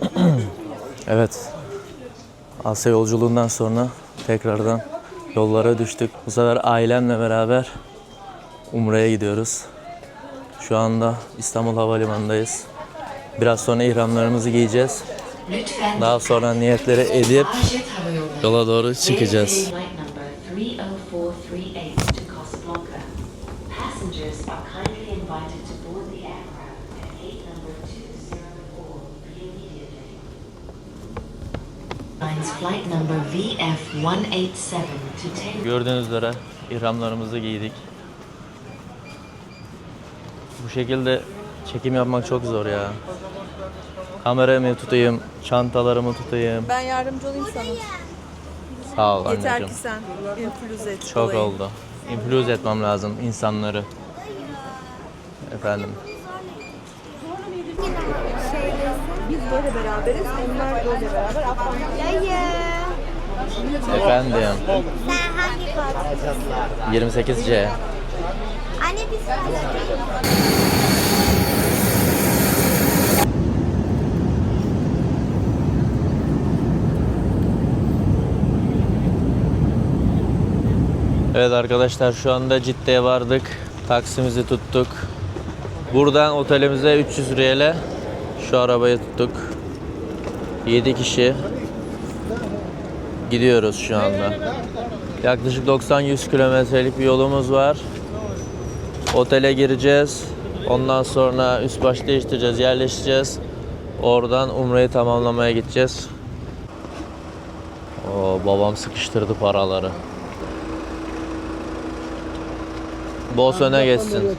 Evet. Asya yolculuğundan sonra tekrardan yollara düştük. Bu sefer ailemle beraber Umre'ye gidiyoruz. Şu anda İstanbul Havalimanı'ndayız. Biraz sonra ihramlarımızı giyeceğiz. Daha sonra niyetleri edip yola doğru çıkacağız. Gördüğünüz üzere ihramlarımızı giydik. Bu şekilde çekim yapmak çok zor ya. Kamerayı mı tutayım, çantalarımı tutayım. Ben yardımcı olayım sana. Sağ ol Yeter anneciğim. ki sen influze et. Çok olayı. oldu. Influence etmem lazım insanları. Efendim. Biz böyle beraberiz, onlar böyle beraber. Afgan Dayı. Efendim. Sen hangi kodsun? 28C. Anne biz? Evet arkadaşlar şu anda Cidde'ye vardık. Taksimizi tuttuk. Buradan otelimize 300 riyale şu arabayı tuttuk. 7 kişi gidiyoruz şu anda. Yaklaşık 90-100 kilometrelik bir yolumuz var. Otele gireceğiz. Ondan sonra üst baş değiştireceğiz, yerleşeceğiz. Oradan Umre'yi tamamlamaya gideceğiz. Oo, babam sıkıştırdı paraları. Boss öne geçsin.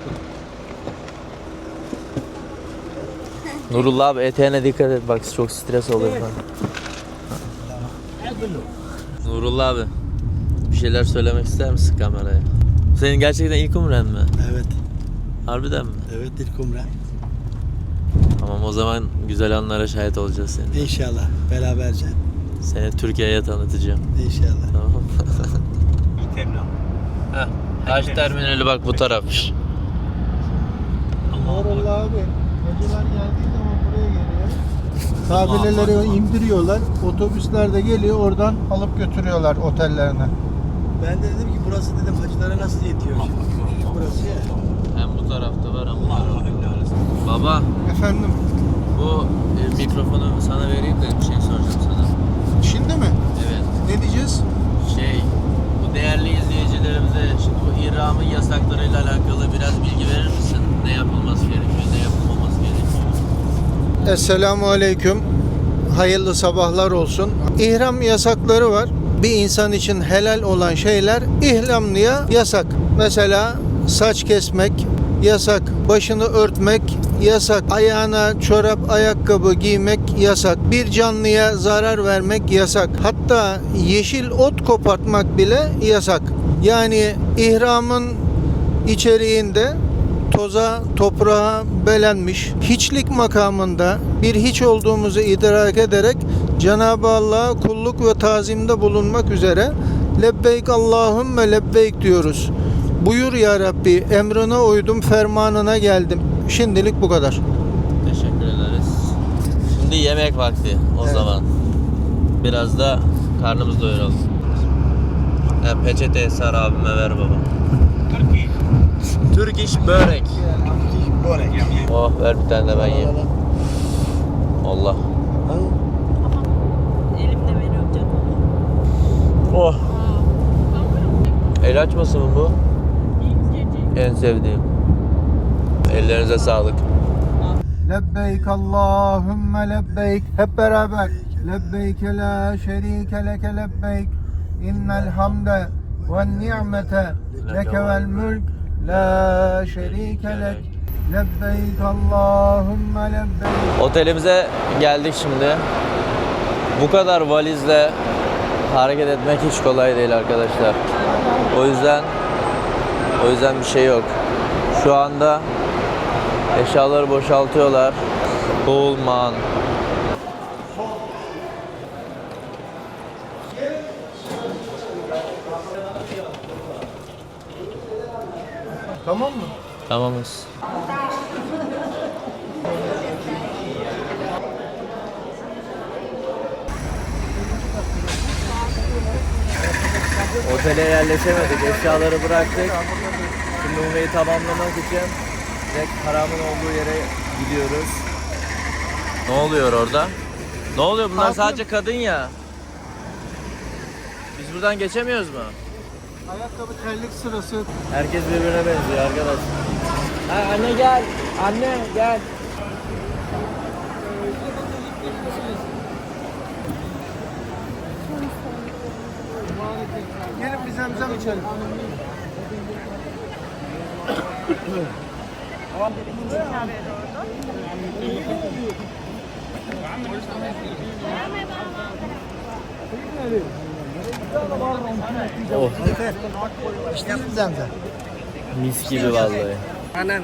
Nurullah abi eteğine dikkat et bak çok stres oluyor falan. Nurullah abi bir şeyler söylemek ister misin kameraya? Senin gerçekten ilk umren mi? Evet, Harbiden mi? evet ilk umre. Tamam o zaman güzel anlara şahit olacağız senin. İnşallah beraberce. Seni Türkiye'ye tanıtacağım. İnşallah. Tamam. Heh, Haç terminali bak bu tarafmış. Nurullah abi, hacılar geldiği zaman Kabileleri indiriyorlar. Otobüsler de geliyor oradan alıp götürüyorlar otellerine. Ben de dedim ki burası dedim hacılara nasıl yetiyor şimdi? Burası ya. Hem bu tarafta var hem bu tarafta. Baba Efendim, bu e, mikrofonu sana vereyim de bir şey soracağım sana. şimdi mi? Evet. Ne diyeceğiz? Şey bu değerli izleyicilerimize şimdi bu ihramın yasaklarıyla alakalı biraz bilgi verir misin? Ne yapılması gerekiyor? Esselamu Aleyküm. Hayırlı sabahlar olsun. İhram yasakları var. Bir insan için helal olan şeyler ihramlıya yasak. Mesela saç kesmek yasak, başını örtmek yasak, ayağına çorap, ayakkabı giymek yasak, bir canlıya zarar vermek yasak. Hatta yeşil ot kopartmak bile yasak. Yani ihramın içeriğinde toza, toprağa belenmiş, hiçlik makamında bir hiç olduğumuzu idrak ederek Cenab-ı Allah'a kulluk ve tazimde bulunmak üzere Lebbeyk Allahümme lebbeyk diyoruz. Buyur ya Rabbi, emrine uydum, fermanına geldim. Şimdilik bu kadar. Teşekkür ederiz. Şimdi yemek vakti o Evet. zaman. Biraz da karnımızı doyuralım. Ha, peçete sar abime ver baba. Türk iş börek. Oh ver bir tane de ben yiyeyim. Allah. Elimde veriyorum canım. Oh. El açması mı bu? En sevdiğim. Ellerinize sağlık. Lebbeyk Allahümme lebbeyk. Hep beraber. Lebbeyk la şerike leke lebbeyk. İnnel hamde ve ni'mete leke vel mülk. La şerike lek. Lebbeyk Allahümme lebbeyk. Otelimize geldik şimdi. Bu kadar valizle hareket etmek hiç kolay değil arkadaşlar. O yüzden o yüzden bir şey yok. Şu anda eşyaları boşaltıyorlar. Pullman. Tamam mı? Tamamız. Otele yerleşemedik. Eşyaları bıraktık. Şimdi Ume'yi tamamlamak için direkt haramın olduğu yere gidiyoruz. Ne oluyor orada? Ne oluyor? Bunlar Kalkın. sadece kadın ya. Biz buradan geçemiyoruz mu? Ayakkabı terlik sırası. Herkes birbirine benziyor arkadaş. Ha, anne gel. Anne gel. Gelin bir zemzem içelim. Oh, İşte zemzem. mis gibi vallahi. Anan.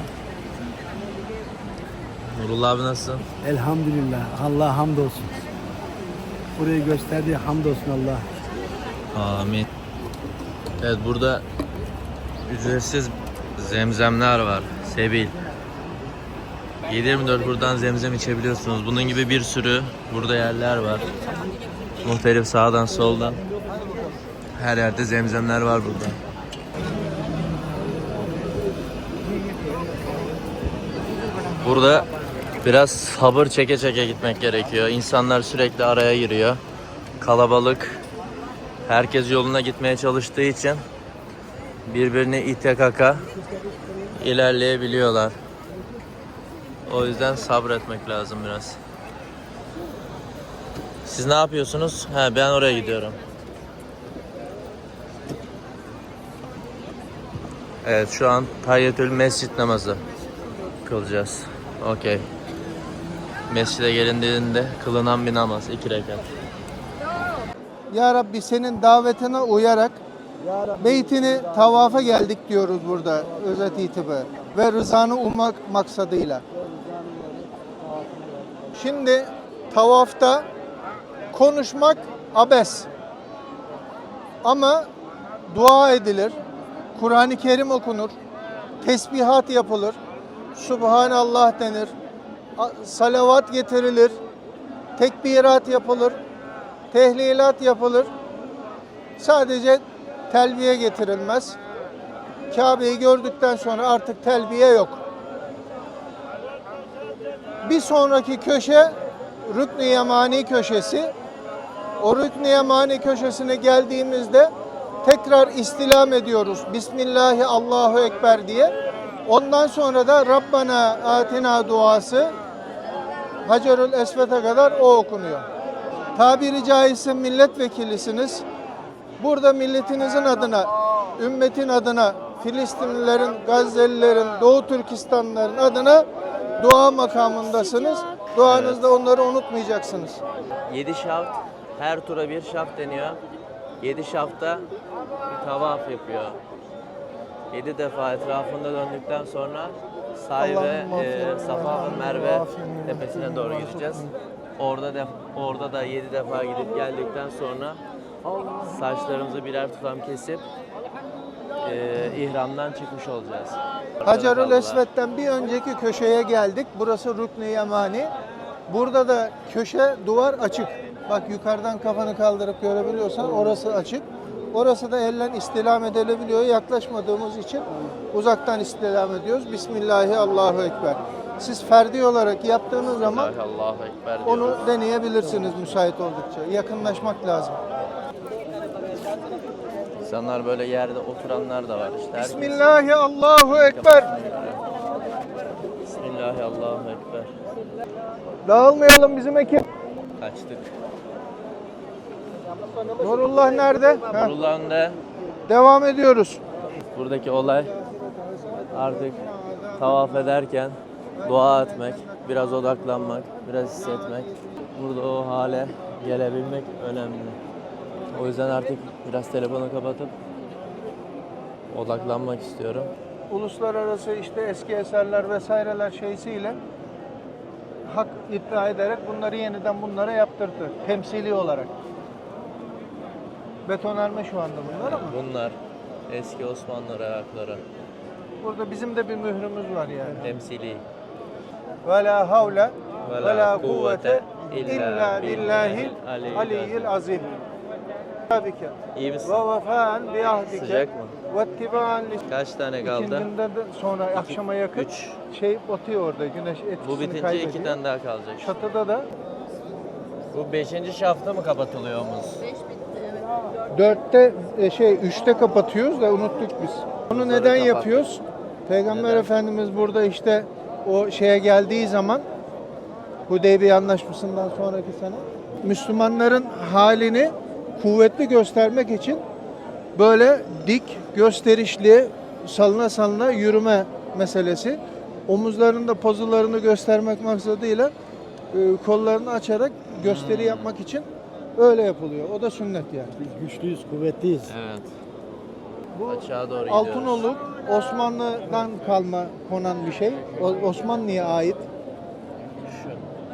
Nurullah abi nasılsın? Elhamdülillah. Allah hamdolsun. Burayı gösterdiği hamdolsun Allah. Amin. Evet burada ücretsiz zemzemler var. Sebil. 7-24 buradan zemzem içebiliyorsunuz. Bunun gibi bir sürü burada yerler var. Muhtelif sağdan soldan. Her yerde zemzemler var burada. Burada biraz sabır çeke çeke gitmek gerekiyor. İnsanlar sürekli araya giriyor. Kalabalık. Herkes yoluna gitmeye çalıştığı için birbirini ite kaka ilerleyebiliyorlar. O yüzden sabretmek lazım biraz. Siz ne yapıyorsunuz? He ben oraya gidiyorum. Evet şu an Tayyetül Mescid namazı kılacağız. Okey. Mescide gelindiğinde kılınan bir namaz. iki rekat. Ya Rabbi senin davetine uyarak beytini tavafa geldik diyoruz burada özet itibar ve rızanı ummak maksadıyla. Şimdi tavafta konuşmak abes. Ama dua edilir. Kur'an-ı Kerim okunur. Tesbihat yapılır. Subhanallah denir. Salavat getirilir. Tekbirat yapılır tehlilat yapılır. Sadece telbiye getirilmez. Kabe'yi gördükten sonra artık telbiye yok. Bir sonraki köşe Rükn-i Yemani köşesi. O Rükn-i Yemani köşesine geldiğimizde tekrar istilam ediyoruz. Bismillahi Allahu Ekber diye. Ondan sonra da Rabbana atina duası Hacerül Esved'e kadar o okunuyor tabiri caizse milletvekilisiniz. Burada milletinizin adına, ümmetin adına, Filistinlilerin, Gazze'lilerin, Doğu Türkistanlıların adına dua makamındasınız. Duanızda onları unutmayacaksınız. 7 şaft, her tura bir şaft deniyor. 7 şafta tavaf yapıyor. 7 defa etrafında döndükten sonra say ve e, Safa ve ve Merve tepesine doğru gideceğiz. Orada da orada da 7 defa gidip geldikten sonra saçlarımızı birer tutam kesip e, ihramdan çıkmış olacağız. Hacerül Esved'den bir önceki köşeye geldik. Burası Rükn-i Yemani. Burada da köşe duvar açık. Bak yukarıdan kafanı kaldırıp görebiliyorsan orası açık. Orası da elle istilam edilebiliyor. Yaklaşmadığımız için uzaktan istilam ediyoruz. Bismillahi Allahu Ekber. Siz ferdi olarak yaptığınız zaman Allahu Ekber onu deneyebilirsiniz müsait oldukça. Yakınlaşmak lazım. İnsanlar böyle yerde oturanlar da var işte. Bismillahi Allahu Ekber. Bismillahi Allahu Ekber. Dağılmayalım bizim ekip. Kaçtık. Nurullah nerede? Heh, Nurullah'ın da devam ediyoruz. buradaki olay artık tavaf ederken dua etmek, biraz odaklanmak, biraz hissetmek. Burada o hale gelebilmek önemli. O yüzden artık biraz telefonu kapatıp odaklanmak istiyorum. Uluslararası işte eski eserler vesaireler şeysiyle hak iddia ederek bunları yeniden bunlara yaptırdı. Temsili olarak. Betonarme şu anda bunlar ama Bunlar eski Osmanlı ayakları. burada bizim de bir mührümüz var yani. Temsili. Ve la havle Ve la kuvvete illa illa billahil aliyyil azim. Abike. İyi misin? Ve vefaan bi ahdike. Sıcak mı? Kaç tane kaldı? İkincinde de sonra akşama yakın Üç. şey batıyor orada. Güneş etkisini Bu bitince kaybediyor. iki tane daha kalacak. Çatıda da Bu beşinci şafta mı kapatılıyor omuz? Dörtte e, şey üçte kapatıyoruz da unuttuk biz. Bunları neden kapattık. yapıyoruz? Peygamber Neden? Efendimiz burada işte o şeye geldiği zaman Hudeybiye Anlaşması'ndan sonraki sene Müslümanların halini kuvvetli göstermek için böyle dik, gösterişli, salına salına yürüme meselesi. Omuzlarında pozularını göstermek maksadıyla e, kollarını açarak gösteri Hmm. yapmak için öyle yapılıyor. O da sünnet yani. Biz güçlüyüz, kuvvetliyiz. Evet. Bu Aşağı doğru gidiyoruz. Altınoluk Osmanlı'dan kalma konan bir şey. O- Osmanlı'ya ait.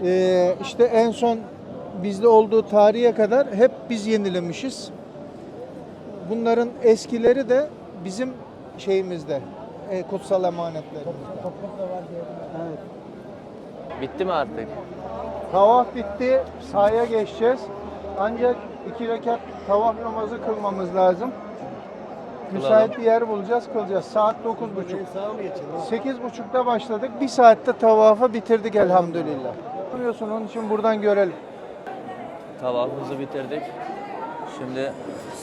Ee, işte en son bizde olduğu tarihe kadar hep biz yenilemişiz. Bunların eskileri de bizim şeyimizde. e, kutsal emanetlerimizde. Evet. Bitti mi artık? Tavaf bitti. Sahaya geçeceğiz. Ancak iki rekat tavaf namazı kılmamız lazım. Müsait bir yer bulacağız, kılacağız. Saat 9.30. Sağa mı geçelim? 8.30'da başladık. Bir saatte tavafa bitirdik elhamdülillah. Biliyorsun onun için buradan görelim. Tavafımızı bitirdik. Şimdi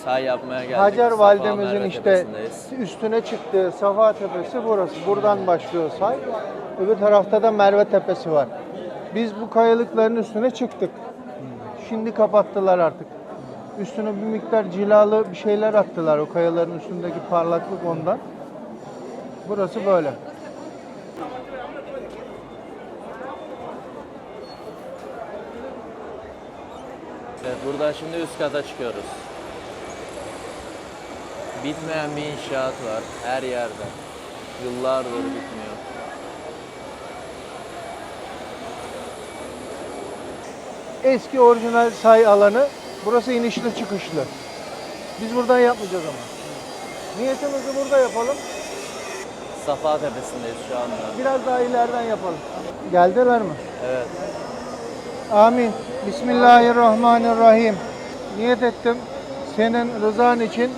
say yapmaya geldik. Hacer Safa validemizin Merve işte tepesindeyiz. üstüne çıktığı Safa Tepesi burası. Buradan başlıyor say. Öbür tarafta da Merve Tepesi var. Biz bu kayalıkların üstüne çıktık. Şimdi kapattılar artık. Üstüne bir miktar cilalı bir şeyler attılar o kayaların üstündeki parlaklık ondan. Burası böyle. Evet, buradan şimdi üst kata çıkıyoruz. Bitmeyen bir inşaat var her yerde. Yıllardır bitmiyor. Eski orijinal say alanı. Burası inişli çıkışlı. Biz buradan yapmayacağız ama. Niyetimizi burada yapalım. Safa tepesindeyiz şu anda. Biraz daha ileriden yapalım. Geldiler mi? Evet. Amin. Bismillahirrahmanirrahim. Niyet ettim senin rızan için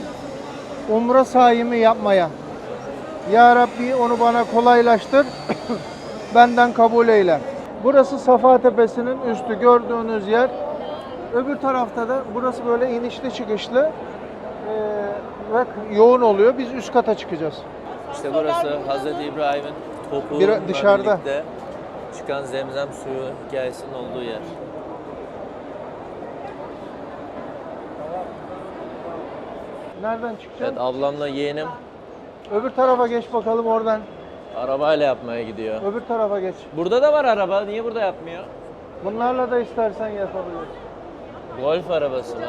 umre sayımı yapmaya. Ya Rabbi onu bana kolaylaştır. Benden kabul eyle. Burası Safa Tepesi'nin üstü gördüğünüz yer. Öbür tarafta da burası böyle inişli çıkışlı ve yoğun oluyor. Biz üst kata çıkacağız. İşte burası Hazreti İbrahim'in topuğu Bir- dışarıda. birlikte çıkan zemzem suyu hikayesinin olduğu yer. Nereden çıkacağız? Evet ablamla yeğenim Öbür tarafa geç bakalım oradan. Arabayla yapmaya gidiyor. Öbür tarafa geç. Burada da var araba. Niye burada yapmıyor? Bunlarla da istersen yapabiliriz. Golf arabası mı?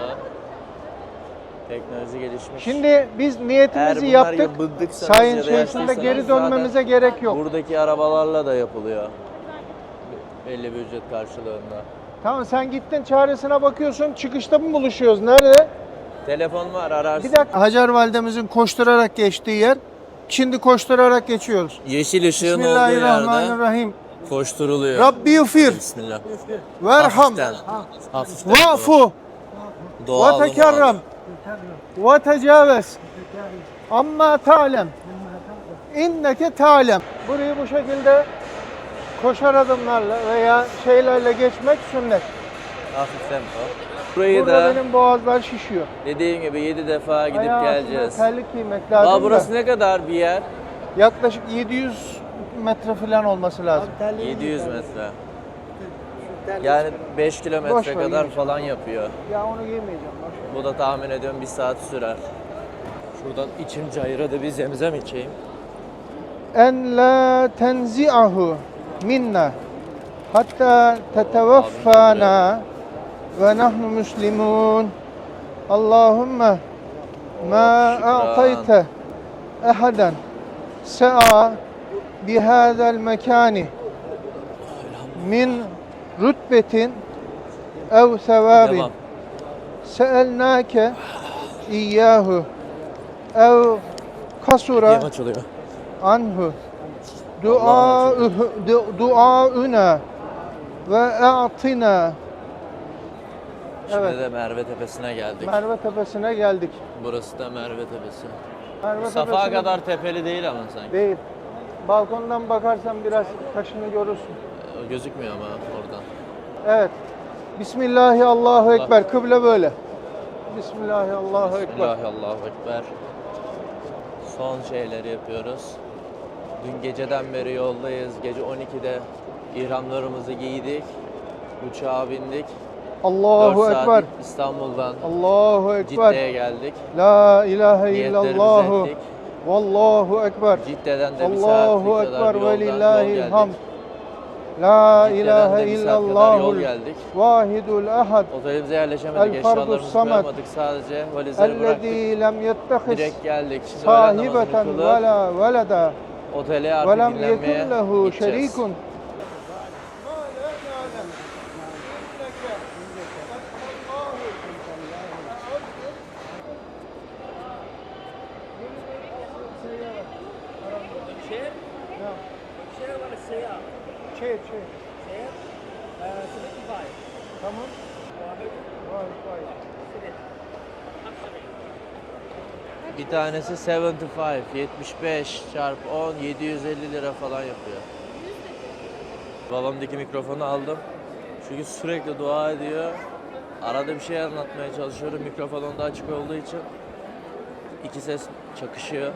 Teknoloji gelişmiş. Şimdi biz Eğer niyetimizi bunlar yaptık. ya bıddıksanız Sayın ya da yaşlıysanız geri dönmemize zaten gerek yok. Buradaki arabalarla da yapılıyor. Belli bir ücret karşılığında. Tamam sen gittin çaresine bakıyorsun. Çıkışta mı buluşuyoruz? Nerede? Telefon var ararsın. Bir dakika. Hacer validemizin koşturarak geçtiği yer. Şimdi koşturarak geçiyoruz. Yeşil ışığın olduğu yerde Bismillahirrahmanirrahim. koşturuluyor. Rabbi yufir. Bismillah. Verham. Hafiften. Hafiften. Vafu. Doğal Ve tekerrem. Ve tecavüz. Amma ta'lem. İnneke ta'lem. Burayı bu şekilde koşar adımlarla veya şeylerle geçmek sünnet. Hafif tempo. Burayı Burada da benim boğazlar şişiyor. dediğim gibi 7 defa gidip Ayağı altında geleceğiz. terlik giymek lazım Aa, da. burası ne kadar bir yer? Yaklaşık 700 metre falan olması lazım. 700 metre. Yani 5 Boş kilometre ver, kadar yemeyeceğim. falan yapıyor. Ya onu giymeyeceğim. boş ver. Bu da tahmin ediyorum bir saat sürer. Şuradan içim cayıra da bir zemzem içeyim. En la tenzi'ahu minna hatta tetevaffana ve nahnu muslimun. Allahümme ma a'tayte ehaden se'a bihâzel mekâni min rütbetin ev sevabin seelnâke iyyâhu ev kasura anhu dua duâüne ve e'tina Şimdi Evet. de Merve Tepesi'ne geldik. Merve Tepesi'ne geldik. Burası da Merve Tepesi. Merve Safa Tepesi'ne- kadar tepeli değil ama sanki. Değil. Balkondan bakarsan biraz taşını görürsün. Ee, Gözükmüyor ama oradan. Evet. Bismillahi Allahu Ekber. Kıble böyle. Bismillahi Allahu Ekber. Bismillahi Allahu Ekber. Son şeyleri yapıyoruz. Dün geceden beri yoldayız. Gece 12'de ihramlarımızı giydik. Uçağa bindik. 4 Allahu saat Ekber. İstanbul'dan Allahu Ekber. Cidde'ye geldik. La ilahe ettik. Vallahu Ekber. Cidde'den de bir Allahu saatlik kadar Ekber yoldan ve yol lillahil geldik. hamd. La Cidde'den ilahe de bir saat kadar yol illallahul geldik. vahidul ahad. Otelimize yerleşemedik. El fardus Eşyalarımızı samet. koyamadık. Sadece valizleri bıraktık. Ellezî lem Direkt geldik. Şimdi öğlen namazını sahibeten kılıp ve la otele ve artık lem dinlenmeye lehu gideceğiz. şerikun. Şey, şey. Tamam. Vay, vay. Bir tanesi 75, 75 çarpı 10, 750 lira falan yapıyor. Babamdaki mikrofonu aldım. Çünkü sürekli dua ediyor. Arada bir şey anlatmaya çalışıyorum. Mikrofon onda açık olduğu için iki ses çakışıyor.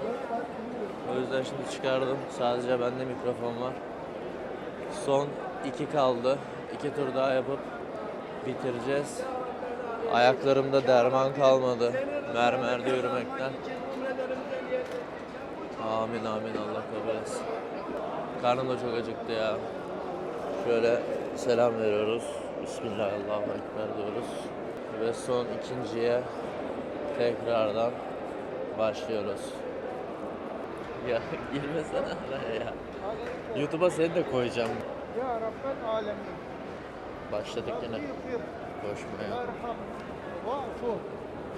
O yüzden şimdi çıkardım. Sadece bende mikrofon var. Son iki kaldı. İki tur daha yapıp bitireceğiz. Ayaklarımda derman kalmadı. Mermerde yürümekten. Amin amin Allah kabul etsin. Karnım da çok acıktı ya. Şöyle selam veriyoruz. Bismillahirrahmanirrahim diyoruz. Ve son ikinciye tekrardan başlıyoruz. Ya girmesene araya ya. YouTube'a seni de koyacağım. Ya Rabbel alemin. Başladık yine koşmaya.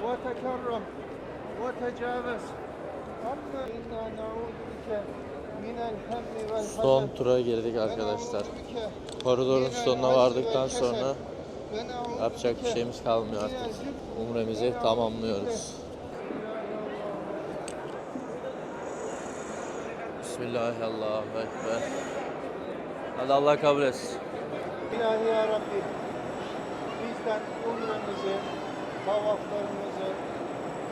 Ve tekerrem, ve tecavüz. Son tura girdik arkadaşlar. Koridorun sonuna vardıktan sonra yapacak bir şeyimiz kalmıyor artık. Umremizi tamamlıyoruz. Bismillahirrahmanirrahim. Hadi Allah kabul etsin. İlahi ya Rabbi, bizden umremizi, tavaflarımızı,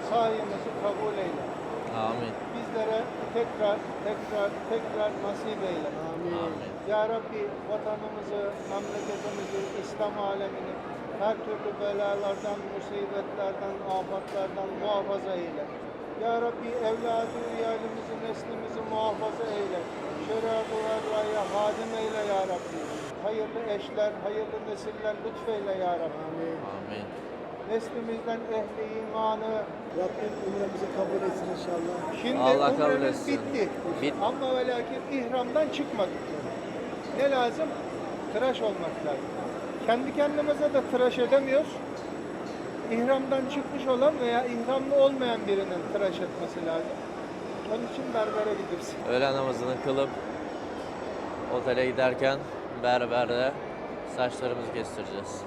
sayımızı kabul eyle. Amin. Bizlere tekrar, tekrar, tekrar nasip eyle. Amin. Ya Rabbi vatanımızı, memleketimizi, İslam alemini her türlü belalardan, musibetlerden, afatlardan muhafaza eyle. Ya Rabbi evladı, iyalimizi, neslimizi muhafaza eyle. Şerâ-ı varlaya hadim eyle Ya Rabbi. Hayırlı eşler, hayırlı nesiller lütfeyle Ya Rabbi. Amin. Neslimizden ehli imanı, Rabbim umremizi kabul etsin inşallah. Şimdi Allah kabul etsin. bitti. Bit- Ama ve lakin ihramdan çıkmadık. Ne lazım? Tıraş olmak lazım. Kendi kendimize de tıraş edemiyoruz. İhramdan çıkmış olan veya ihramlı olmayan birinin tıraş etmesi lazım. Onun için berbere gideriz. Öğlen namazını kılıp otele giderken berberde saçlarımızı kestireceğiz.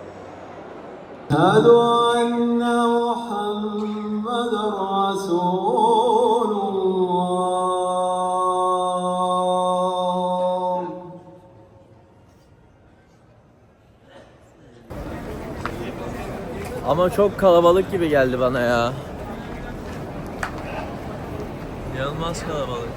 أشهد أن محمدا رسول الله Ama çok kalabalık gibi geldi bana ya. İnanılmaz kalabalık.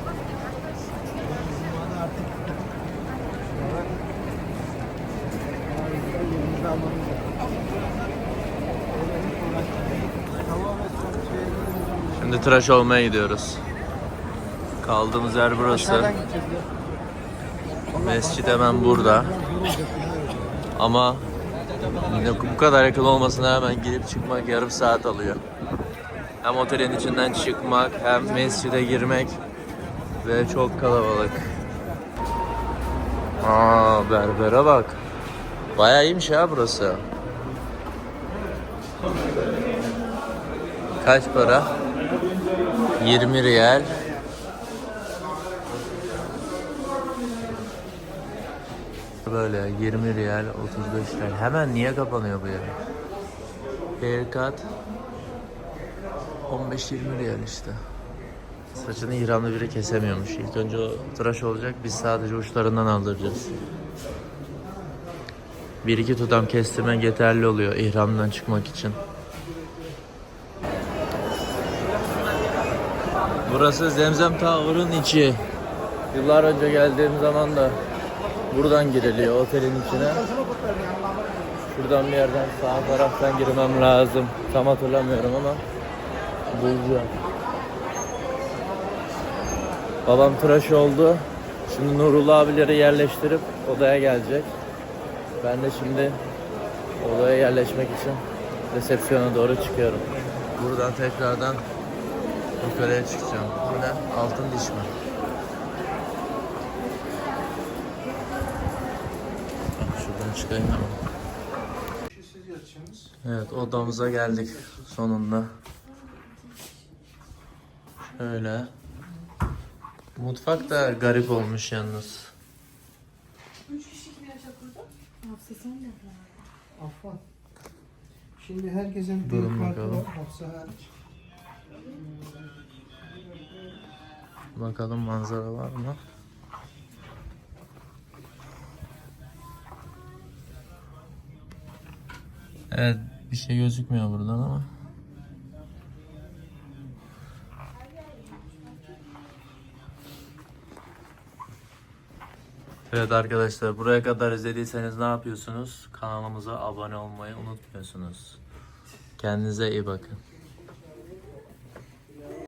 Şimdi tıraş olmaya gidiyoruz. Kaldığımız yer burası. Mescid hemen burada. Ama bu kadar yakın olmasına hemen girip çıkmak yarım saat alıyor. Hem otelin içinden çıkmak hem mescide girmek ve çok kalabalık. Aa berbere bak. Bayağı iyiymiş ya burası. Kaç para? 20 riyal. Böyle 20 riyal 35 riyal. Hemen niye kapanıyor bu ya? Haircut 15-20 riyal işte. Saçını İranlı biri kesemiyormuş. İlk önce o tıraş olacak. Biz sadece uçlarından aldıracağız. Bir iki tutam kestirmek yeterli oluyor ihramdan çıkmak için. Burası Zemzem Tower'ın içi. Yıllar önce geldiğim zaman da buradan giriliyor otelin içine. Şuradan bir yerden sağ taraftan girmem lazım. Tam hatırlamıyorum ama bulacağım. Babam tıraş oldu. Şimdi Nurullah abileri yerleştirip odaya gelecek. Ben de şimdi odaya yerleşmek için resepsiyona doğru çıkıyorum. Buradan tekrardan yukarıya çıkacağım. Bu ne? Altın diş mi? Şuradan çıkayım hemen. Evet odamıza geldik sonunda. Şöyle. Mutfak da garip olmuş yalnız. Affan. Şimdi herkesin Durun bir farkı var. Hafsa hariç. Bakalım manzara var mı? Evet bir şey gözükmüyor buradan ama. Evet arkadaşlar buraya kadar izlediyseniz ne yapıyorsunuz? Kanalımıza abone olmayı unutmuyorsunuz. Kendinize iyi bakın.